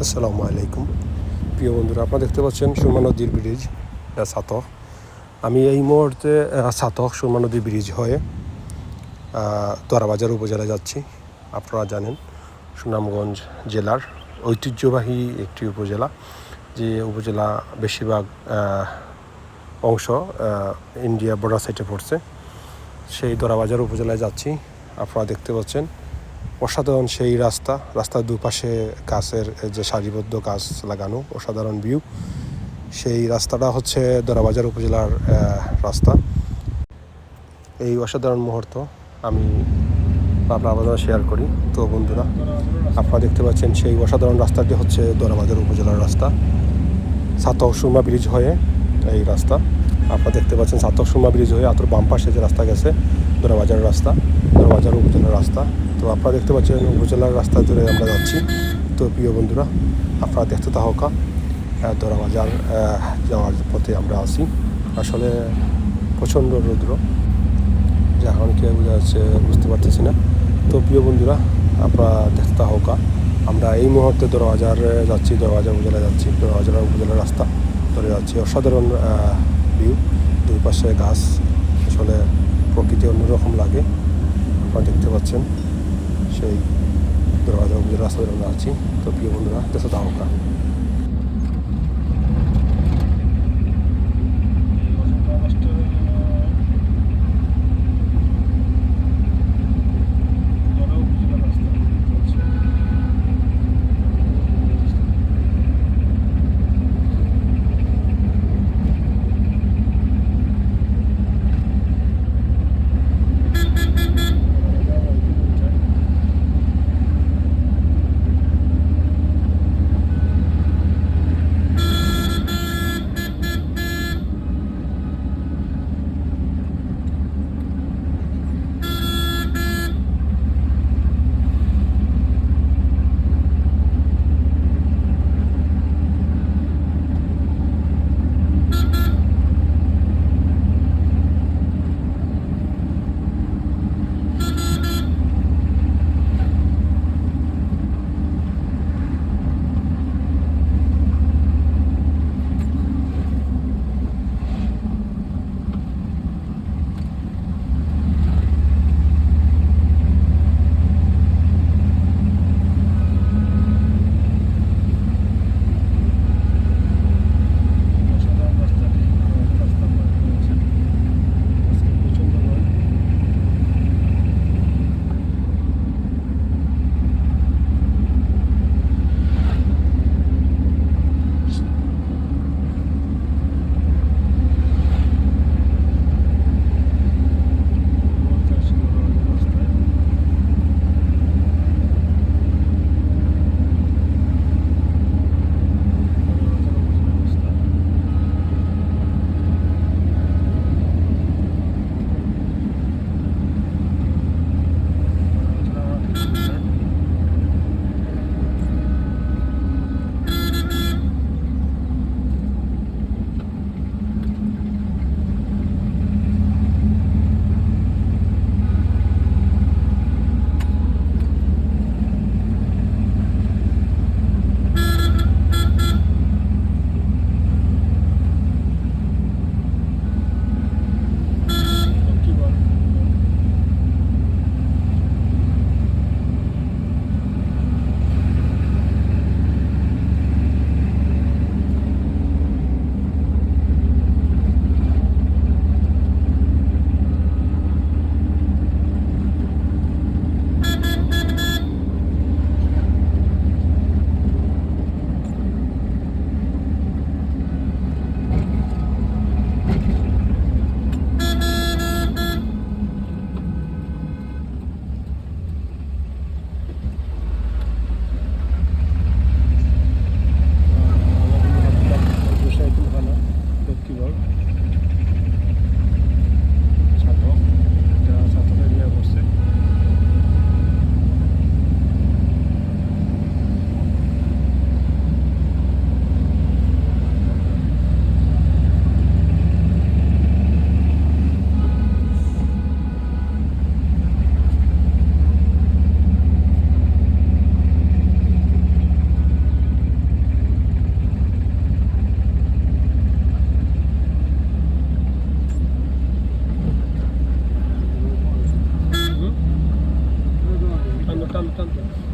আসসালামু আলাইকুম। প্রিয় বন্ধুরা, আপনারা দেখতে পাচ্ছেন সুরমা নদীর ব্রিজ সাতক আমি এই মুহূর্তে সাতক সুরমা নদীর ব্রিজ হয়ে তোরাবাজার উপজেলায় যাচ্ছি। আপনারা জানেন সুনামগঞ্জ জেলার ঐতিহ্যবাহী একটি উপজেলা, যে উপজেলা বেশিরভাগ অংশ ইন্ডিয়া বর্ডার সাইডে পড়ছে। সেই দরাবাজার উপজেলায় যাচ্ছি। আপনারা দেখতে পাচ্ছেন অসাধারণ সেই রাস্তা, রাস্তার দুপাশে গাছের যে সারিবদ্ধ গাছ লাগানো, অসাধারণ ভিউ সেই রাস্তাটা হচ্ছে দরাবাজার উপজেলার রাস্তা। এই অসাধারণ মুহূর্ত আমি আপনার আপনাদের শেয়ার করি। তো বন্ধুরা, আপনারা দেখতে পাচ্ছেন সেই অসাধারণ রাস্তাটি হচ্ছে দরাবাজার উপজেলার রাস্তা। সাতক সুরমা ব্রিজ হয়ে এই রাস্তা। আপনারা দেখতে পাচ্ছেন সাতক সুরমা ব্রিজ হয়ে আতর বাম পাশে যে রাস্তা গেছে, দরবাজার রাস্তা, দরবাজার উপজেলার রাস্তা। তো আপনারা দেখতে পাচ্ছেন উপজেলার রাস্তা ধরে আমরা যাচ্ছি। তো প্রিয় বন্ধুরা, আপনারা দেখতে তাহকা দরাবাজার যাওয়ার পথে আমরা আসি আসলে প্রচণ্ড রৌদ্র যে এখন কে বোঝা যাচ্ছে বুঝতে পারতেছি না। তো প্রিয় বন্ধুরা, আপনারা দেখতে তাহকা আমরা এই মুহূর্তে দরবাজার যাচ্ছি, দরবাজার উপজেলা যাচ্ছি। দরবাজার উপজেলার রাস্তা ধরে যাচ্ছি। অসাধারণ ভিউ দুই পাশে গাছ, আসলে প্রকৃতি অন্যরকম লাগে। আপনারা দেখতে পাচ্ছেন সেই দরওয়াজা রাস্তা ধরে আমরা আছি। তো প্রিয় বন্ধুরা দেশে তাহকা দুর্দান্ত